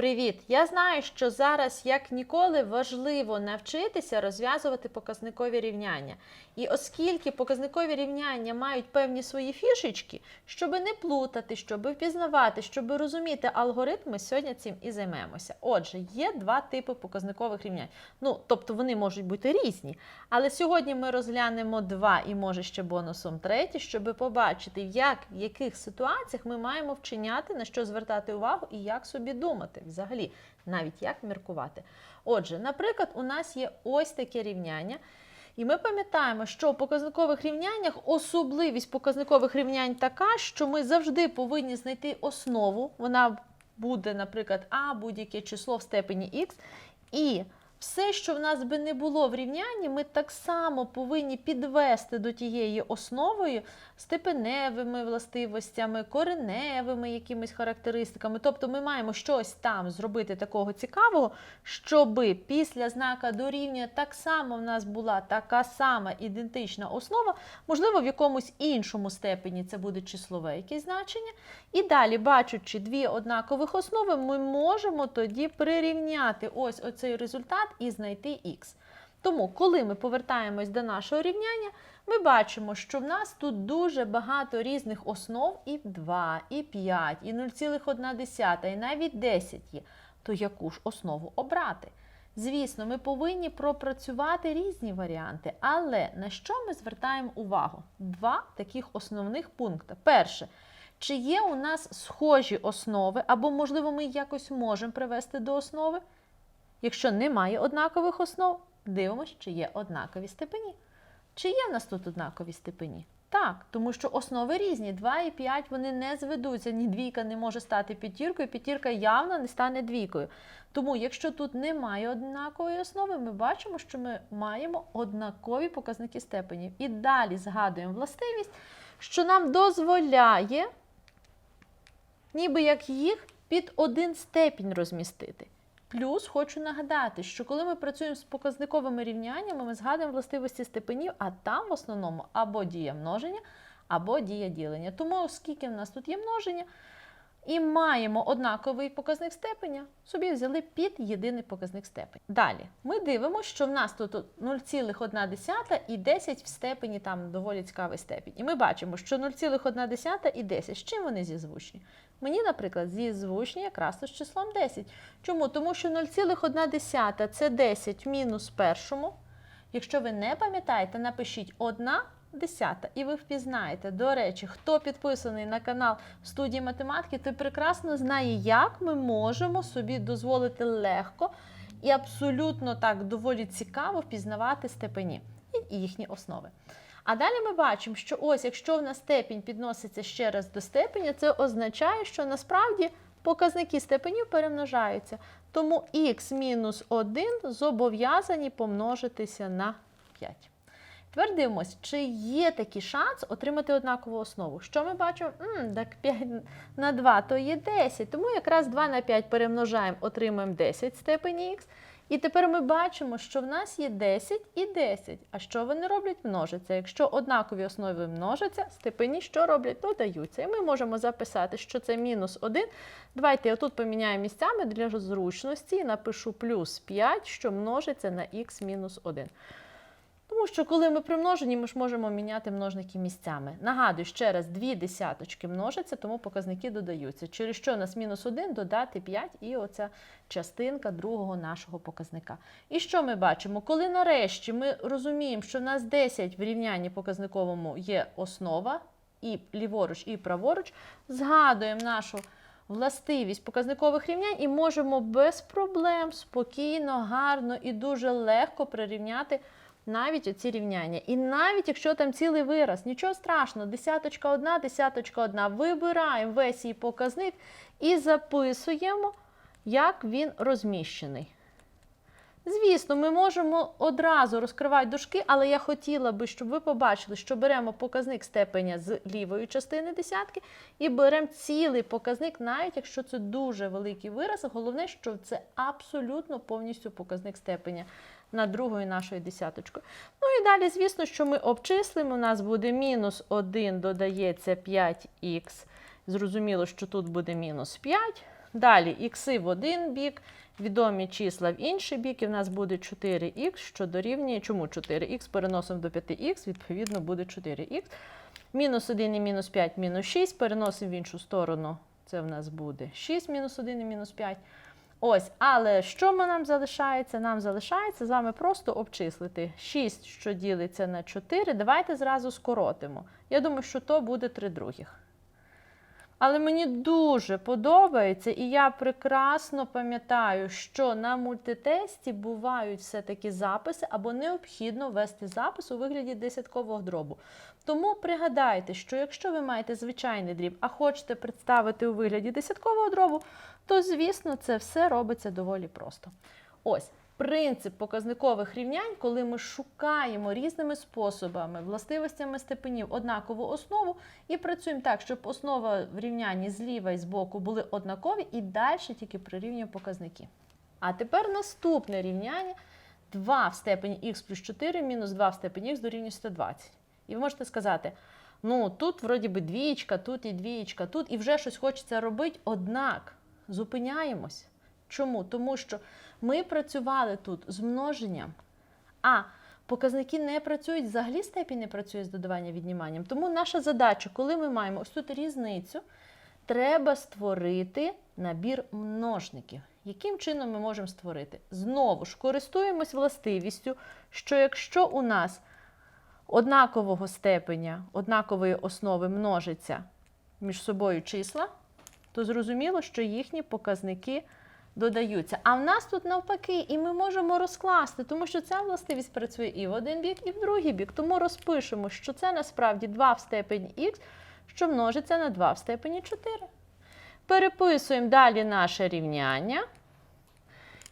Привіт! Я знаю, що зараз як ніколи важливо навчитися розв'язувати показникові рівняння. І оскільки показникові рівняння мають певні свої фішечки, щоб не плутати, щоб впізнавати, щоб розуміти алгоритми, сьогодні цим і займемося. Отже, є два типи показникових рівнянь. Ну, тобто вони можуть бути різні. Але сьогодні ми розглянемо два і може ще бонусом третій, щоб побачити, як в яких ситуаціях ми маємо вчиняти, на що звертати увагу і як собі думати взагалі, навіть як міркувати. Отже, наприклад, у нас є ось таке рівняння. І ми пам'ятаємо, що в показникових рівняннях особливість показникових рівнянь така, що ми завжди повинні знайти основу. Вона буде, наприклад, а будь-яке число в степені х. І все, що в нас би не було в рівнянні, ми так само повинні підвести до тієї основою степеневими властивостями, кореневими якимись характеристиками. Тобто ми маємо щось там зробити такого цікавого, щоби після знака дорівнює так само в нас була така сама ідентична основа, можливо, в якомусь іншому степені це буде числове якесь значення. І далі, бачучи дві однакових основи, ми можемо тоді прирівняти ось оцей результат і знайти х. Тому, коли ми повертаємось до нашого рівняння, ми бачимо, що в нас тут дуже багато різних основ, і 2, і 5, і 0,1, і навіть 10 є. То яку ж основу обрати? Звісно, ми повинні пропрацювати різні варіанти, але на що ми звертаємо увагу? Два таких основних пункти. Перше, чи є у нас схожі основи, або, можливо, ми якось можемо привести до основи? Якщо немає однакових основ, дивимося, чи є однакові степені. Чи є в нас тут однакові степені? Так, тому що основи різні. 2 і 5 вони не зведуться. Ні двійка не може стати п'ятіркою, п'ятірка явно не стане двійкою. Тому, якщо тут немає однакової основи, ми бачимо, що ми маємо однакові показники степенів. І далі згадуємо властивість, що нам дозволяє, ніби як їх під один степінь розмістити. Плюс хочу нагадати, що коли ми працюємо з показниковими рівняннями, ми згадуємо властивості степенів, а там в основному або дія множення, або дія ділення. Тому, оскільки в нас тут є множення, і маємо однаковий показник степеня, собі взяли під єдиний показник степеня. Далі ми дивимося, що в нас тут 0,1 і 10 в степені там доволі цікавий степінь. І ми бачимо, що 0,1 і 10, з чим вони зізвучні? Мені, наприклад, зізвучні якраз з числом 10. Чому? Тому що 0,1 це 10 мінус першому. Якщо ви не пам'ятаєте, напишіть 1 десята, і ви впізнаєте. До речі, хто підписаний на канал студії математики, той прекрасно знає, як ми можемо собі дозволити легко і абсолютно так доволі цікаво впізнавати степені і їхні основи. А далі ми бачимо, що ось, якщо в нас степінь підноситься ще раз до степеня, це означає, що насправді показники степенів перемножаються. Тому х мінус 1 зобов'язані помножитися на 5. Тепер дивимось, чи є такий шанс отримати однакову основу. Що ми бачимо? М, так 5 на 2 то є 10. Тому якраз 2 на 5 перемножаємо, отримаємо 10 степені х. І тепер ми бачимо, що в нас є 10 і 10. А що вони роблять? Множаться. Якщо однакові основи множаться, степені що роблять? Додаються. І ми можемо записати, що це мінус 1. Давайте я тут поміняю місцями для зручності і напишу плюс 5, що множиться на х мінус 1. Тому що коли ми при множенні, ми ж можемо міняти множники місцями. Нагадую, ще раз, дві десяточки множаться, тому показники додаються. Через що у нас мінус 1 додати 5 і оця частинка другого нашого показника. І що ми бачимо? Коли нарешті ми розуміємо, що в нас 10 в рівнянні показниковому є основа, і ліворуч, і праворуч, згадуємо нашу властивість показникових рівнянь і можемо без проблем, спокійно, гарно і дуже легко прирівняти навіть оці рівняння. І навіть якщо там цілий вираз, нічого страшного, десяточка одна, десяточка одна, вибираємо весь її показник і записуємо, як він розміщений. Звісно, ми можемо одразу розкривати дужки, але я хотіла би, щоб ви побачили, що беремо показник степеня з лівої частини десятки і беремо цілий показник, навіть якщо це дуже великий вираз. Головне, що це абсолютно повністю показник степеня над другою нашою десяточкою. Ну і далі, звісно, що ми обчислимо. У нас буде мінус 1 додається 5х. Зрозуміло, що тут буде мінус 5. Далі ікси в один бік, відомі числа в інший бік, і в нас буде 4х, що дорівнює. Чому 4х? Переносимо до 5х, відповідно, буде 4х. Мінус 1 і мінус 5, мінус 6. Переносимо в іншу сторону. Це в нас буде 6 мінус 1 і мінус 5. Ось, але що нам залишається? Нам залишається з вами просто обчислити 6, що ділиться на 4. Давайте зразу скоротимо. Я думаю, що то буде 3 других. Але мені дуже подобається, і я прекрасно пам'ятаю, що на мультитесті бувають все-таки записи, або необхідно ввести запис у вигляді десяткового дробу. Тому пригадайте, що якщо ви маєте звичайний дріб, а хочете представити у вигляді десяткового дробу, то, звісно, це все робиться доволі просто. Ось. Принцип показникових рівнянь, коли ми шукаємо різними способами, властивостями степенів однакову основу і працюємо так, щоб основа в рівнянні зліва і збоку були однакові, і далі тільки прирівнюємо показники. А тепер наступне рівняння 2 в степені х плюс 4 мінус 2 в степені х дорівнює 120. І ви можете сказати, ну тут вроді би двієчка, тут і двієчка, тут і вже щось хочеться робити, однак зупиняємось. Чому? Тому що ми працювали тут з множенням, а показники не працюють, взагалі степінь не працює з додаванням відніманням. Тому наша задача, коли ми маємо ось тут різницю, треба створити набір множників. Яким чином ми можемо створити? Знову ж користуємось властивістю, що якщо у нас однакового степеня, однакової основи множиться між собою числа, то зрозуміло, що їхні показники додаються. А в нас тут навпаки, і ми можемо розкласти, тому що ця властивість працює і в один бік, і в другий бік. Тому розпишемо, що це насправді 2 в степені х, що множиться на 2 в степені 4. Переписуємо далі наше рівняння.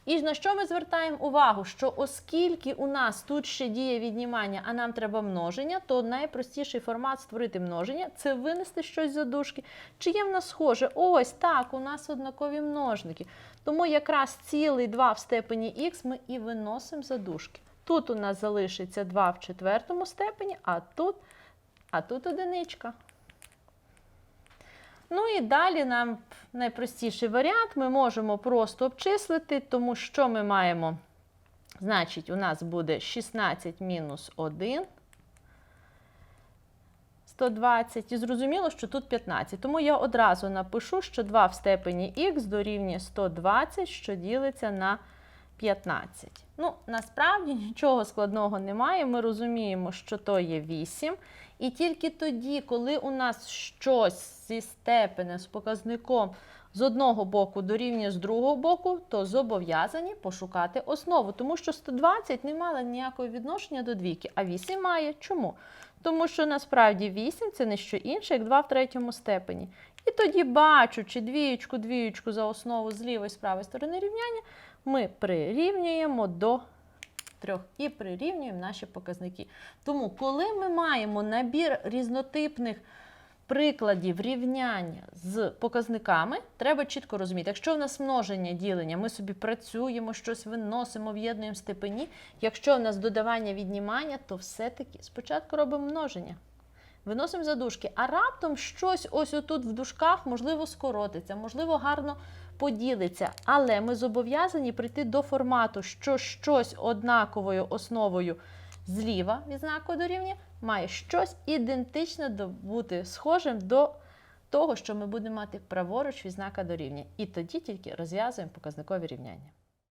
І на що ми звертаємо увагу? Що оскільки у нас тут ще діє віднімання, а нам треба множення, то найпростіший формат створити множення це винести щось за дужки. Чи є в нас схоже? Ось так, у нас однакові множники. Тому якраз цілий 2 в степені х ми і виносимо за дужки. Тут у нас залишиться 2 в четвертому степені, а тут, а тут одиничка. Ну і далі нам найпростіший варіант. Ми можемо просто обчислити, тому що ми маємо. Значить, у нас буде 16 мінус 1. 120. І зрозуміло, що тут 15. Тому я одразу напишу, що 2 в степені х дорівнює 120, що ділиться на 15. Ну, насправді нічого складного немає. Ми розуміємо, що то є 8. І тільки тоді, коли у нас щось зі степеня, з показником з одного боку дорівнює з другого боку, то зобов'язані пошукати основу. Тому що 120 не мала ніякого відношення до двійки, а 8 має. Чому? Тому що насправді 8 це не що інше, як 2 в третьому степені. І тоді, бачучи двієчку, двієчку за основу з лівої з правої сторони рівняння, ми прирівнюємо до трьох і прирівнюємо наші показники. Тому, коли ми маємо набір різнотипних прикладів рівняння з показниками, треба чітко розуміти, якщо в нас множення ділення, ми собі працюємо, щось виносимо, в'єднуємо степені. Якщо в нас додавання віднімання, то все-таки спочатку робимо множення. Виносимо за дужки, а раптом щось ось отут в дужках, можливо, скоротиться, можливо, гарно поділиться. Але ми зобов'язані прийти до формату, що щось однаковою основою зліва від знаку дорівнює, має щось ідентичне бути схожим до того, що ми будемо мати праворуч від знака дорівнює. І тоді тільки розв'язуємо показникові рівняння.